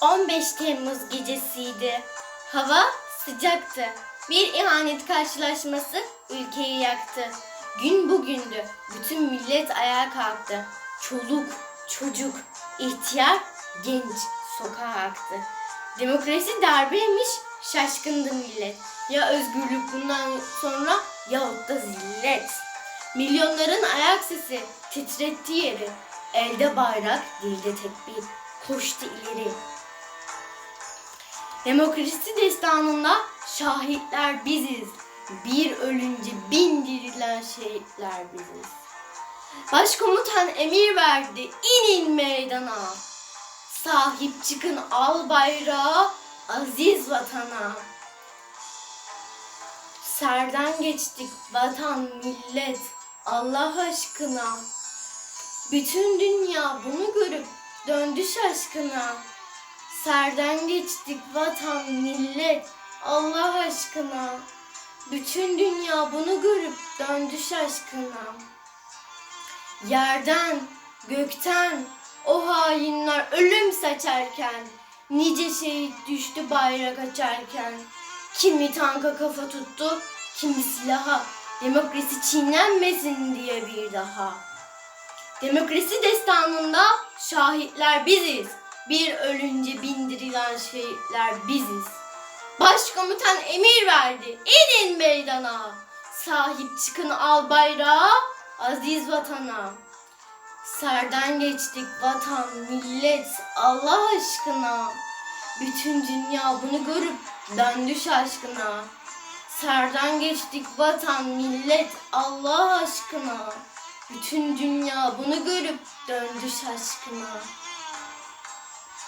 15 Temmuz gecesiydi. Hava sıcaktı. Bir ihanet karşılaşması ülkeyi yaktı. Gün bugündü. Bütün millet ayağa kalktı. Çoluk, çocuk, ihtiyar, genç sokağa aktı. Demokrasi darbeymiş, şaşkındı millet. Ya özgürlük bundan sonra yahut da zillet. Milyonların ayak sesi titretti yeri. Elde bayrak, dilde tekbir, koştu ileri. Demokrasi destanında şahitler biziz. Bir ölünce bin dirilen şehitler biziz. Başkomutan emir verdi, inin meydana. Sahip çıkın al bayrağı, aziz vatana. Serden geçtik vatan millet Allah aşkına. Bütün dünya bunu görüp döndü şaşkına. Serden geçtik vatan millet Allah aşkına. Bütün dünya bunu görüp döndü şaşkına. Yerden, gökten o hainler ölüm saçarken nice şehit düştü bayrak açarken. Kimi tanka kafa tuttu, kimi silaha. Demokrasi çiğnenmesin diye bir daha. Demokrasi destanında şahitler biziz. Bir ölünce bindirilen şehitler biziz. Başkomutan emir verdi. İnin meydana. Sahip çıkın al bayrağı aziz vatana. Serden geçtik vatan, millet, Allah aşkına. Bütün dünya bunu görüp döndü şaşkına. Serden geçtik vatan, millet, Allah aşkına. Bütün dünya bunu görüp döndü şaşkına.